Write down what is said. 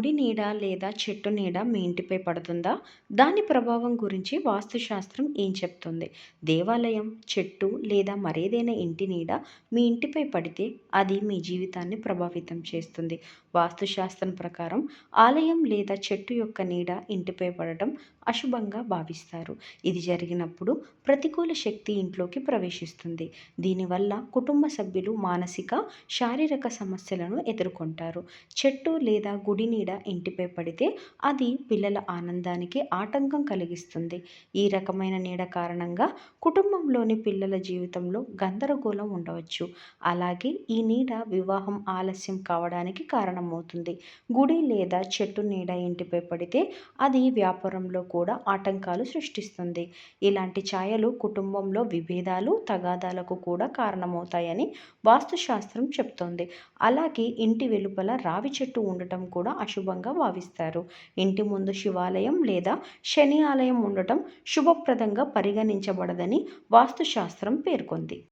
గుడి నీడ లేదా చెట్టు నీడ మీ ఇంటిపై పడుతుందా? దాని ప్రభావం గురించి వాస్తుశాస్త్రం ఏం చెప్తుంది? దేవాలయం చెట్టు లేదా మరేదైనా ఇంటి నీడ మీ ఇంటిపై పడితే అది మీ జీవితాన్ని ప్రభావితం చేస్తుంది. వాస్తుశాస్త్రం ప్రకారం ఆలయం లేదా చెట్టు యొక్క నీడ ఇంటిపై పడటం అశుభంగా భావిస్తారు. ఇది జరిగినప్పుడు ప్రతికూల శక్తి ఇంట్లోకి ప్రవేశిస్తుంది. దీనివల్ల కుటుంబ సభ్యులు మానసిక శారీరక సమస్యలను ఎదుర్కొంటారు. చెట్టు లేదా గుడి నీడ ఇంటిపై పడితే అది పిల్లల ఆనందానికి ఆటంకం కలిగిస్తుంది. ఈ రకమైన నీడ కారణంగా కుటుంబంలోని పిల్లల జీవితంలో గందరగోళం ఉండవచ్చు. అలాగే ఈ నీడ వివాహం ఆలస్యం కావడానికి కారణమవుతుంది. గుడి లేదా చెట్టు నీడ ఇంటిపై పడితే అది వ్యాపారంలో కూడా ఆటంకాలు సృష్టిస్తుంది. ఇలాంటి ఛాయలు కుటుంబంలో విభేదాలు తగాదాలకు కూడా కారణమవుతాయని వాస్తుశాస్త్రం చెప్తోంది. అలాగే ఇంటి వెలుపల రావి చెట్టు ఉండటం కూడా అశుభంగా భావిస్తారు. ఇంటి ముందు శివాలయం లేదా శని ఆలయం ఉండటం శుభప్రదంగా పరిగణించబడదని వాస్తుశాస్త్రం పేర్కొంది.